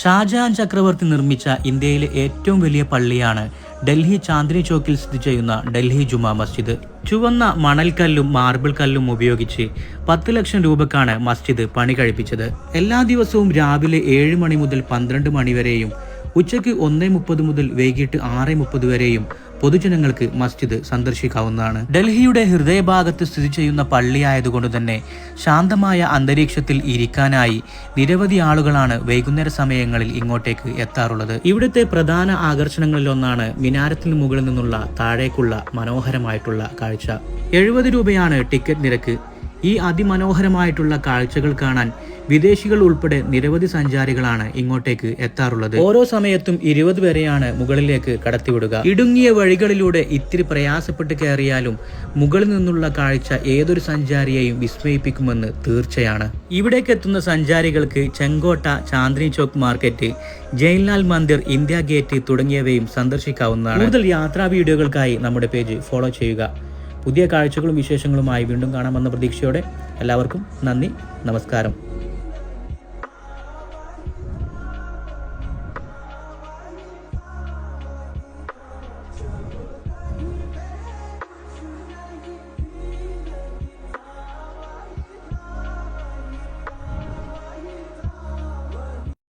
ഷാജഹാൻ ചക്രവർത്തി നിർമ്മിച്ച ഇന്ത്യയിലെ ഏറ്റവും വലിയ പള്ളിയാണ് ഡൽഹി ചാന്ദിനി ചോക്കിൽ സ്ഥിതി ചെയ്യുന്ന ഡൽഹി ജുമാ മസ്ജിദ്. ചുവന്ന മണൽക്കല്ലും മാർബിൾ കല്ലും ഉപയോഗിച്ച് പത്ത് ലക്ഷം രൂപക്കാണ് മസ്ജിദ് പണി കഴിപ്പിച്ചത്. എല്ലാ ദിവസവും രാവിലെ ഏഴ് മണി മുതൽ പന്ത്രണ്ട് മണി വരെയും ഉച്ചയ്ക്ക് ഒന്നേ മുപ്പത് മുതൽ വൈകിട്ട് ആറ് മുപ്പത് വരെയും പൊതുജനങ്ങൾക്ക് മസ്ജിദ് സന്ദർശിക്കാവുന്നതാണ്. ഡൽഹിയുടെ ഹൃദയഭാഗത്ത് സ്ഥിതി ചെയ്യുന്ന പള്ളിയായതുകൊണ്ട് തന്നെ ശാന്തമായ അന്തരീക്ഷത്തിൽ ഇരിക്കാനായി നിരവധി ആളുകളാണ് വൈകുന്നേര സമയങ്ങളിൽ ഇങ്ങോട്ടേക്ക് എത്താറുള്ളത്. ഇവിടുത്തെ പ്രധാന ആകർഷണങ്ങളിലൊന്നാണ് മിനാരത്തിന് മുകളിൽ നിന്നുള്ള താഴേക്കുള്ള മനോഹരമായിട്ടുള്ള കാഴ്ച. എഴുപത് രൂപയാണ് ടിക്കറ്റ് നിരക്ക് ഈ അതിമനോഹരമായിട്ടുള്ള കാഴ്ചകൾ കാണാൻ വിദേശികൾ ഉൾപ്പെടെ നിരവധി സഞ്ചാരികളാണ് ഇങ്ങോട്ടേക്ക് എത്താറുള്ളത്. ഓരോ സമയത്തും ഇരുപത് വരെയാണ് മുകളിലേക്ക് കടത്തിവിടുക. ഇടുങ്ങിയ വഴികളിലൂടെ ഇത്തിരി പ്രയാസപ്പെട്ട് കയറിയാലും മുകളിൽ നിന്നുള്ള കാഴ്ച ഏതൊരു സഞ്ചാരിയെയും വിസ്മയിപ്പിക്കുമെന്ന് തീർച്ചയാണ്. ഇവിടേക്ക് എത്തുന്ന സഞ്ചാരികൾക്ക് ചെങ്കോട്ട ചാന്ദ്നി ചോക്ക് മാർക്കറ്റ് ജയിൽലാൽ മന്ദിർ ഇന്ത്യ ഗേറ്റ് തുടങ്ങിയവയും സന്ദർശിക്കാവുന്നതാണ്. കൂടുതൽ യാത്രാ വീഡിയോകൾക്കായി നമ്മുടെ പേജ് ഫോളോ ചെയ്യുക. പുതിയ കാഴ്ചകളും വിശേഷങ്ങളുമായി വീണ്ടും കാണാമെന്ന പ്രതീക്ഷയോടെ എല്ലാവർക്കും നന്ദി നമസ്കാരം.